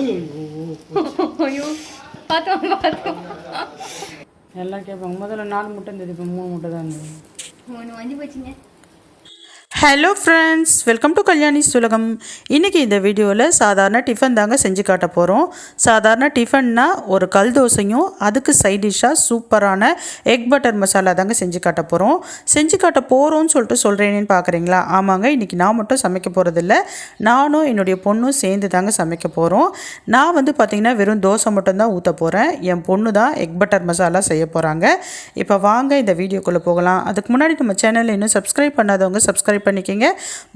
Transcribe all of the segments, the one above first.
ஐயோ பார்த்தோம் பார்த்தோம் எல்லாம் கேட்பாங்க. முதல்ல நாலு முட்டை இருந்தது இப்போ மூணு முட்டை தான் இருந்தது ஒன்று வந்து போச்சுங்க. Hello friends welcome to Kalyani சுலகம் இன்றைக்கி இந்த வீடியோவில் சாதாரண டிஃபன் தாங்க செஞ்சு காட்ட போகிறோம் சாதாரண டிஃபன்னா ஒரு கல் தோசையும் அதுக்கு சைட் டிஷ்ஷாக சூப்பரான எக் பட்டர் மசாலா தாங்க செஞ்சு காட்ட போகிறோம் செஞ்சு காட்ட போகிறோம்னு சொல்லிட்டு சொல்கிறேனேன்னு பார்க்குறீங்களா ஆமாங்க இன்றைக்கி நான் மட்டும் சமைக்க போகிறதில்ல நானும் என்னுடைய பொண்ணும் சேர்ந்து தாங்க சமைக்க போகிறோம் நான் வந்து பார்த்திங்கன்னா வெறும் தோசை மட்டும்தான் ஊற்ற போகிறேன் என் பொண்ணு தான் எக் பட்டர் மசாலா செய்ய போகிறாங்க இப்போ வாங்க இந்த வீடியோக்குள்ளே போகலாம். அதுக்கு முன்னாடி நம்ம சேனலில் இன்னும் சப்ஸ்கிரைப் பண்ணாதவங்க சப்ஸ்கிரைப் பண்ணிக்கோங்க.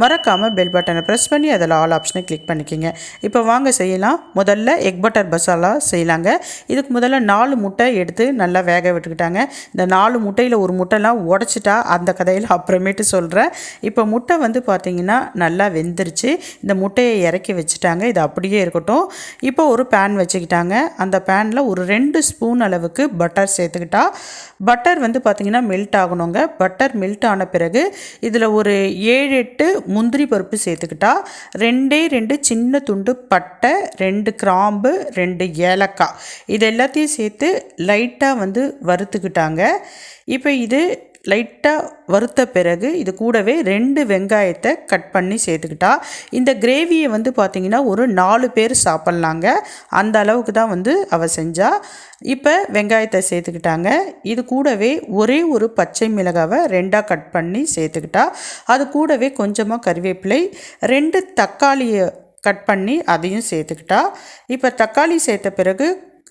மறக்காமல் பெல் பட்டனை ப்ரெஸ் பண்ணி அதில் ஆல் ஆப்ஷனை கிளிக் பண்ணிக்கோங்க. இப்போ வாங்க செய்யலாம். முதல்ல எக் பட்டர் மசாலா செய்யலாங்க. இதுக்கு முதல்ல நாலு முட்டை எடுத்து நல்லா வேக விட்டுக்கிட்டாங்க. இந்த நாலு முட்டையில் ஒரு முட்டைலாம் உடச்சிட்டா அந்த கதையில் அப்புறமேட்டு சொல்கிறேன் இப்போ முட்டை வந்து பார்த்திங்கன்னா நல்லா வெந்துருச்சு. இந்த முட்டையை இறக்கி வச்சுட்டாங்க. இது அப்படியே இருக்கட்டும். இப்போ ஒரு பேன் வச்சுக்கிட்டாங்க. அந்த பேனில் ஒரு ரெண்டு ஸ்பூன் அளவுக்கு பட்டர் சேர்த்துக்கிட்டா. பட்டர் வந்து பார்த்திங்கன்னா மெல்ட் ஆகணுங்க. பட்டர் மெல்ட் ஆன பிறகு இதில் ஒரு ஏழு எட்டு முந்திரி பருப்பு சேர்த்துக்கிட்டா ரெண்டே ரெண்டு சின்ன துண்டு பட்டை ரெண்டு கிராம்பு ரெண்டு ஏலக்காய். இது எல்லாத்தையும் சேர்த்து லைட்டாக வந்து வறுத்துக்கிட்டாங்க. இப்போ இது லைட்டாக வறுத்த பிறகு இது கூடவே ரெண்டு வெங்காயத்தை கட் பண்ணி சேர்த்துக்கிட்டா. இந்த கிரேவியை வந்து பார்த்திங்கன்னா ஒரு நாலு பேர் சாப்பிட்லாங்க. அந்த அளவுக்கு தான் வந்து அவள் செஞ்சா. இப்போ வெங்காயத்தை சேர்த்துக்கிட்டாங்க. இது கூடவே ஒரே ஒரு பச்சை மிளகாவை ரெண்டாக கட் பண்ணி சேர்த்துக்கிட்டா. அது கூடவே கொஞ்சமாக கறிவேப்பிலை ரெண்டு தக்காளியை கட் பண்ணி அதையும் சேர்த்துக்கிட்டா. இப்போ தக்காளி சேர்த்த பிறகு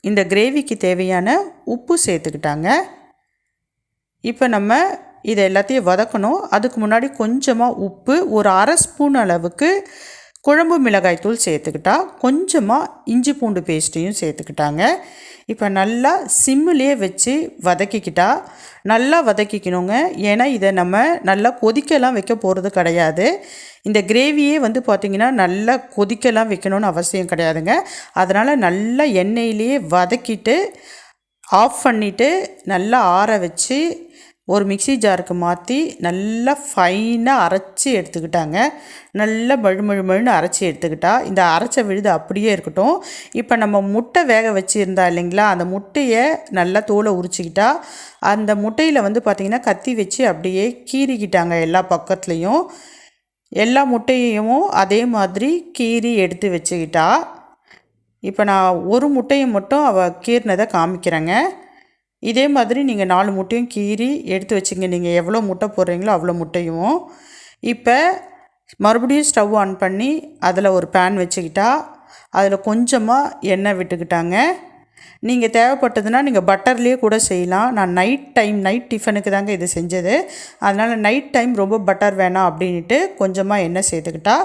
இந்த கிரேவிக்கு தேவையான உப்பு சேர்த்துக்கிட்டாங்க. இப்போ நம்ம இதை எல்லாத்தையும் வதக்கணும். அதுக்கு முன்னாடி கொஞ்சமாக உப்பு ஒரு அரை ஸ்பூன் அளவுக்கு குழம்பு மிளகாய் தூள் சேர்த்துக்கிட்டா கொஞ்சமாக இஞ்சி பூண்டு பேஸ்ட்டையும் சேர்த்துக்கிட்டாங்க. இப்போ நல்லா சிம்மிலே வச்சு வதக்கிக்கிட்டா நல்லா வதக்கிக்கணுங்க. ஏன்னா இதை நம்ம நல்லா கொதிக்கலாம் வைக்க போகிறது கிடையாது. இந்த கிரேவியே வந்து பார்த்திங்கன்னா நல்லா கொதிக்கலாம் வைக்கணும்னு அவசியம் கிடையாதுங்க. அதனால் நல்லா எண்ணெயிலேயே வதக்கிட்டு ஆஃப் பண்ணிவிட்டு நல்லா ஆற வச்சு ஒரு மிக்ஸி ஜாருக்கு மாற்றி நல்லா ஃபைனாக அரைச்சி எடுத்துக்கிட்டாங்க. நல்லா மழுமழுமழுன்னு மழுன்னு அரைச்சி எடுத்துக்கிட்டா. இந்த அரைச்ச விழுது அப்படியே இருக்கட்டும். இப்போ நம்ம முட்டை வேக வச்சுருந்தா இல்லைங்களா? அந்த முட்டையை நல்லா தோலை உரிச்சிக்கிட்டா அந்த முட்டையில் வந்து பார்த்திங்கன்னா கத்தி வச்சு அப்படியே கீறிக்கிட்டாங்க எல்லா பக்கத்துலேயும். எல்லா முட்டையையும் அதே மாதிரி கீறி எடுத்து வச்சுக்கிட்டா இப்போ நான் ஒரு முட்டையை மட்டும் அவள் கீறினதை காமிக்கிறேங்க. இதே மாதிரி நீங்கள் நாலு முட்டையும் கீறி எடுத்து வச்சுங்க. நீங்கள் எவ்வளோ முட்டை போடுறீங்களோ அவ்வளோ முட்டையும். இப்போ மறுபடியும் ஸ்டவ் ஆன் பண்ணி அதில் ஒரு பேன் வச்சுக்கிட்டா அதில் கொஞ்சமாக எண்ணெய் விட்டுக்கிட்டாங்க. நீங்கள் தேவைப்பட்டதுன்னா நீங்கள் பட்டர்லேயே கூட செய்யலாம். நான் நைட் டைம் நைட் டிஃபனுக்கு தாங்க இது செஞ்சது. அதனால் நைட் டைம் ரொம்ப பட்டர் வேணாம் அப்படின்ட்டு கொஞ்சமாக எண்ணெய் சேர்த்துக்கிட்டா.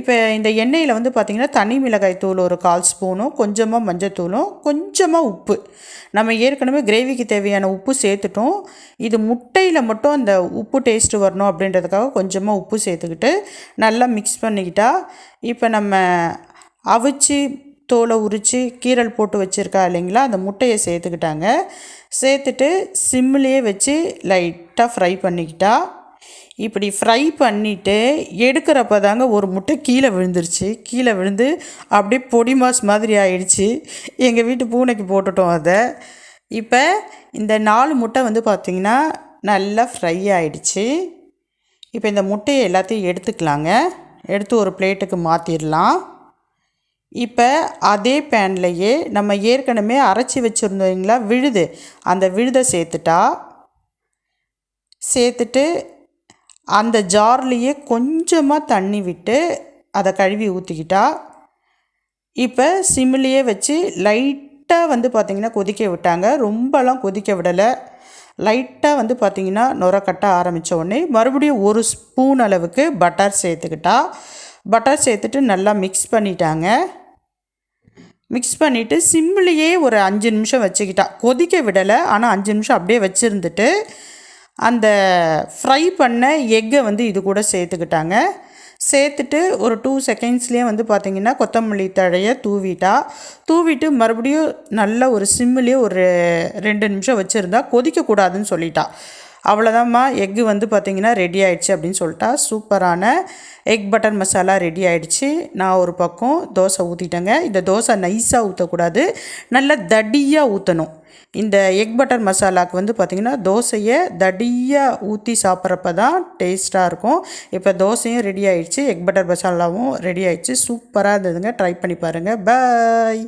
இப்போ இந்த எண்ணெயில் வந்து பார்த்திங்கன்னா தனி மிளகாய் தூள் ஒரு கால் ஸ்பூனும் கொஞ்சமாக மஞ்சத்தூளும் கொஞ்சமாக உப்பு. நம்ம ஏற்கனவே கிரேவிக்கு தேவையான உப்பு சேர்த்துட்டோம். இது முட்டையில் மட்டும் அந்த உப்பு டேஸ்ட்டு வரணும் அப்படின்றதுக்காக கொஞ்சமாக உப்பு சேர்த்துக்கிட்டு நல்லா மிக்ஸ் பண்ணிக்கிட்டால் இப்போ நம்ம அவிச்சு தோலை உரித்து கீரல் போட்டு வச்சுருக்கா இல்லைங்களா? அந்த முட்டையை சேர்த்துக்கிட்டாங்க. சேர்த்துட்டு சிம்லேயே வச்சு லைட்டாக ஃப்ரை பண்ணிக்கிட்டா. இப்படி ஃப்ரை பண்ணிவிட்டு எடுக்கிறப்ப தாங்க ஒரு முட்டை கீழே விழுந்துருச்சு. கீழே விழுந்து அப்படியே பொடி மாஸ் மாதிரி ஆயிடுச்சு. எங்கள் வீட்டு பூனைக்கு போட்டுட்டோம் அதை. இப்போ இந்த நாலு முட்டை வந்து பார்த்திங்கன்னா நல்லா ஃப்ரை ஆயிடுச்சு. இப்போ இந்த முட்டையை எல்லாத்தையும் எடுத்துக்கலாங்க. எடுத்து ஒரு பிளேட்டுக்கு மாற்றிடலாம் இப்போ அதே பேன்லையே நம்ம ஏற்கனவே அரைச்சி வச்சுருந்தோங்களா விழுது. அந்த விழுதை சேர்த்துட்டா சேர்த்துட்டு அந்த ஜார்லேயே கொஞ்சமாக தண்ணி விட்டு அதை கழுவி ஊற்றிக்கிட்டா இப்போ சிம்லேயே வச்சு லைட்டாக வந்து பார்த்திங்கன்னா கொதிக்க விட்டாங்க. ரொம்பலாம் கொதிக்க விடலை. லைட்டாக வந்து பார்த்திங்கன்னா நுர ஆரம்பித்த உடனே மறுபடியும் ஒரு ஸ்பூன் அளவுக்கு பட்டர் சேர்த்துக்கிட்டா பட்டர் சேர்த்துட்டு நல்லா மிக்ஸ் பண்ணிட்டாங்க. மிக்ஸ் பண்ணிவிட்டு சிம்லேயே ஒரு அஞ்சு நிமிஷம் வச்சுக்கிட்டா. கொதிக்க விடலை ஆனால் அஞ்சு நிமிஷம் அப்படியே வச்சுருந்துட்டு அந்த ஃப்ரை பண்ண எக்கை வந்து இது கூட சேர்த்துக்கிட்டாங்க. சேர்த்துட்டு ஒரு டூ செகண்ட்ஸ்லேயே வந்து பார்த்திங்கன்னா கொத்தமல்லி தழையை தூவிட்டா. தூவிட்டு மறுபடியும் நல்ல ஒரு சிம்மிலே ஒரு ரெண்டு நிமிஷம் வச்சுருந்தா கொதிக்கக்கூடாதுன்னு சொல்லிட்டா. அவ்வளோதாம்மா எக்கு வந்து பார்த்திங்கன்னா ரெடி ஆயிடுச்சு அப்படின்னு சொல்லிட்டா. சூப்பரான எக் பட்டர் மசாலா ரெடி ஆயிடுச்சு. நான் ஒரு பக்கம் தோசை ஊற்றிட்டேங்க இந்த தோசை நைஸாக ஊற்றக்கூடாது நல்லா தடியாக ஊற்றணும் இந்த எக் பட்டர் மசாலாவுக்கு வந்து பார்த்திங்கன்னா தோசையை தடியாக ஊற்றி சாப்பிட்றப்ப தான் டேஸ்ட்டாக இருக்கும். இப்போ தோசையும் ரெடி ஆயிடுச்சு. எக் பட்டர் மசாலாவும் ரெடி ஆயிடுச்சு. சூப்பராக இருந்ததுங்க. ட்ரை பண்ணி பாருங்கள் பாய்